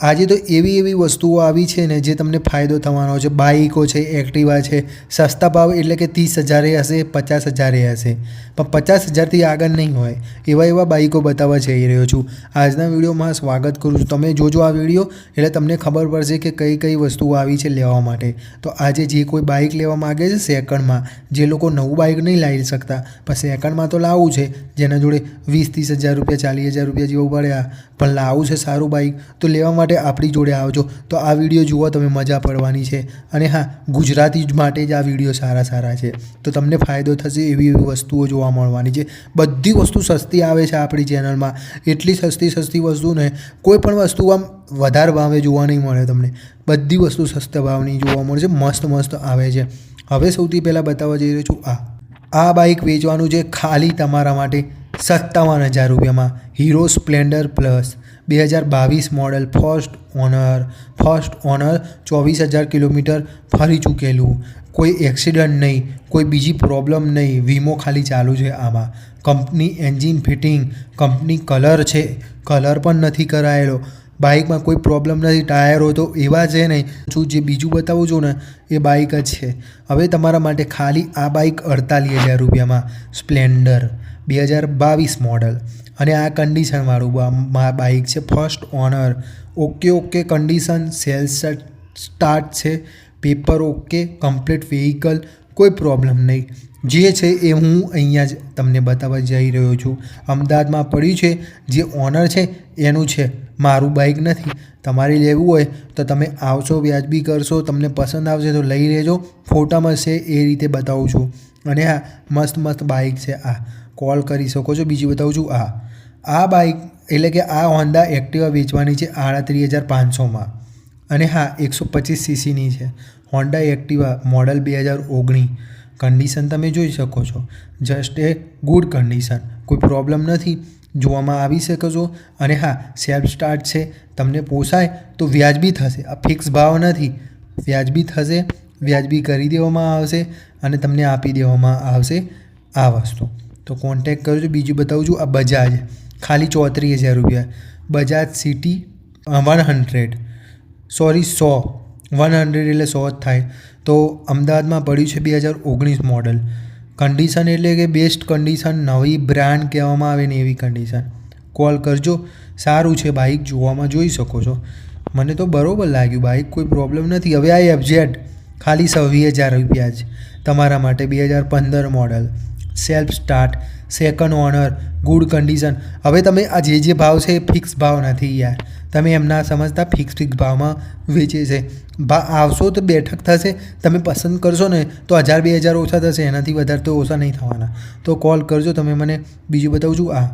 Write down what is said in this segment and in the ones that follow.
આજે તો એવી એવી વસ્તુઓ આવી છે ને જે તમને ફાયદો થવાનો છે. બાઈકો છે, એક્ટિવા છે, સસ્તા ભાવ એટલે કે ત્રીસ હજારે હશે, પચાસ હજારે હશે. પણ પચાસ હજારથી આગળ નહીં હોય. એવા એવા બાઈકો બતાવવા જઈ રહ્યો છું. આજના વિડીયોમાં સ્વાગત કરું છું. તમે જોજો આ વીડિયો, એટલે તમને ખબર પડશે કે કઈ કઈ વસ્તુઓ આવી છે લેવા માટે. તો આજે જે કોઈ બાઇક લેવા માગે છે સેકન્ડમાં, જે લોકો નવું બાઇક નહીં લાવી શકતા, પણ સેકન્ડમાં તો લાવવું છે. જેના જોડે વીસ, ત્રીસ હજાર રૂપિયા, ચાલીસ હજાર રૂપિયા જેવું પડ્યા પણ લાવવું છે સારું બાઇક તો લેવા માટે આપણી જોડે આવજો તો આ વીડિયો જુઓ, તમે મજા પડવાની છે. અને હા, ગુજરાતી માટે જ આ વીડિયો સારા સારા છે. તો તમને ફાયદો થશે એવી એવી વસ્તુઓ જોવા મળવાની છે. બધી વસ્તુ સસ્તી આવે છે આપણી ચેનલમાં. એટલી સસ્તી સસ્તી વસ્તુ ને કોઈ પણ વસ્તુ આમ વધારે ભાવે જોવા નહીં મળે તમને. બધી વસ્તુ સસ્તા ભાવની જોવા મળે છે. મસ્ત મસ્ત આવે છે. હવે સૌથી પહેલાં બતાવવા જઈ રહ્યો છું આ. આ બાઇક વેચવાનું છે ખાલી તમારા માટે સત્તાવન હજાર રૂપિયામાં. Hero Splendor plus. બે હજાર બાવીસ model first owner first owner ચોવીસ હજાર કિલોમીટર ફરી ચૂકેલું. કોઈ એક્સિડન્ટ નહીં, કોઈ બીજી પ્રોબ્લેમ નહીં, વીમો ખાલી ચાલુ છે આમાં. Company engine fitting, company colour છે, કલર પણ નથી કરાયેલો. બાઇકમાં કોઈ પ્રોબ્લેમ નથી, ટાયરો તો એવા છે નહીં. શું જે બીજું બતાવું છું ને, એ બાઇક જ છે. હવે તમારા માટે ખાલી આ બાઇક અડતાલીસ હજાર રૂપિયામાં. સ્પ્લેન્ડર, બે હજાર બાવીસ મોડલ. અને આ કન્ડિશનવાળું બાઇક છે, first owner. Okay okay condition self start છે. Paper okay, complete vehicle. કોઈ પ્રોબ્લેમ નહીં. જે છે એ હું અહીંયા જ તમને બતાવવા જઈ રહ્યો છું. અમદાવાદમાં પડ્યું છે, જે ઓનર છે, એનું છે. મારું બાઇક નથી. તમારે લેવું હોય તો તમે આવશો, વ્યાજબી કરશો, તમને પસંદ આવશે તો લઈ લેજો. ફોટામાં છે એ રીતે બતાવું છું. અને આ મસ્ત મસ્ત બાઇક છે આ. કોલ કરી શકો છો. બીજી બતાવું છું. આ. આ બાઇક એટલે કે આ હોન્ડા એક્ટિવા વેચવાની છે આડત્રીસ હજાર પાંચસોમાં. અને હા, એકસો પચીસ સીસીની છે. હોન્ડા એક્ટિવા મોડલ બે હજાર ઓગણીસ. કન્ડિશન તમે જોઈ શકો છો. જસ્ટ એ ગુડ કન્ડિશન કોઈ પ્રોબ્લેમ નથી. જોવામાં આવી શકો છો. અને હા સેલ્ફ સ્ટાર્ટ છે. તમને પોસાય તો વ્યાજબી થશે. આ ફિક્સ ભાવ નથી. વ્યાજબી થશે, વ્યાજબી કરી દેવામાં આવશે અને તમને આપી દેવામાં આવશે આ વસ્તુ. તો કોન્ટેક કરજો. બીજું બતાવું છું, આ બજાજ. ખાલી ચોત્રીસ હજાર રૂપિયા. Bajaj city one hundred sorry, સો. વન હંડ્રેડ એટલે સો જ થાય. તો અમદાવાદમાં પડ્યું છે બે હજાર ઓગણીસ મોડલ. કન્ડિશન એટલે કે બેસ્ટ કન્ડિશન નવી બ્રાન્ડ કહેવામાં આવે ને એવી કન્ડિશન કોલ કરજો. સારું છે બાઇક જોવામાં જોઈ શકો છો. મને તો બરાબર લાગ્યું. બાઇક કોઈ પ્રોબ્લેમ નથી. હવે આ એફઝેડ ખાલી સવીસ હજાર રૂપિયા જ. તમારા માટે બે હજાર પંદર model. Self start second owner good condition હવે તમે આ જે જે ભાવ છે એ ફિક્સ ભાવ નથી યાર. તમે એમ ના સમજતા ફિક્સ ફિક્સ ભાવમાં વેચે છે. ભા, આવશો તો બેઠક થશે, તમે પસંદ કરશો ને તો હજાર બે હજાર ઓછા થશે, એનાથી વધારે તો ઓછા નહીં થવાના. તો કોલ કરજો, તમે મને બીજું બતાવું છું આ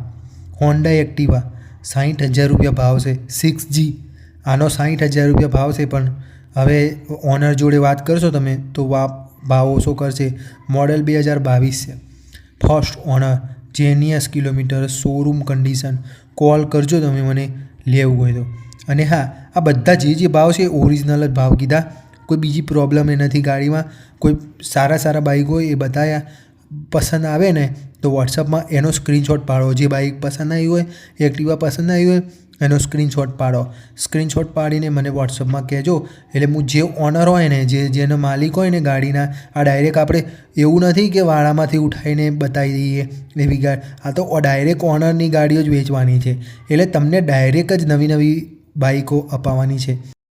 હોન્ડા એક્ટિવા સાઠ હજાર રૂપિયા ભાવ છે સિક્સ જી આનો સાઠ હજાર રૂપિયા ભાવ છે, પણ હવે ઓનર જોડે વાત કરશો તમે, તો વા ભાવ ઓછો કરશે. મોડલ બે હજાર બાવીસ છે. First owner genuine kilometre showroom condition call કરજો તમે મને લેવું હોય તો. અને હા, આ બધા જે જે ભાવ છે ઓરિજિનલ જ ભાવ કીધા કોઈ બીજી પ્રોબ્લેમ એ નથી ગાડીમાં. કોઈ સારા સારા બાઇક હોય એ બધા પસંદ આવે ને, તો વોટ્સઅપમાં એનો સ્ક્રીનશોટ પાડો. જે બાઇક પસંદ આવી હોય એક્ટિવા પસંદ આવી હોય એનો સ્ક્રીનશોટ પાડો. સ્ક્રીનશોટ પાડીને મને વોટ્સઅપમાં કહેજો. એટલે હું જે ઓનર હોય ને, જે જેનો માલિક હોય ને ગાડીના, આ ડાયરેક્ટ આપણે એવું નથી કે વાળામાંથી ઉઠાવીને બતાવી દઈએ એવી ગાડી. આ તો ડાયરેક્ટ ઓનરની ગાડીઓ જ વેચવાની છે. એટલે તમને ડાયરેક્ટ જ નવી નવી બાઇકો અપાવવાની છે.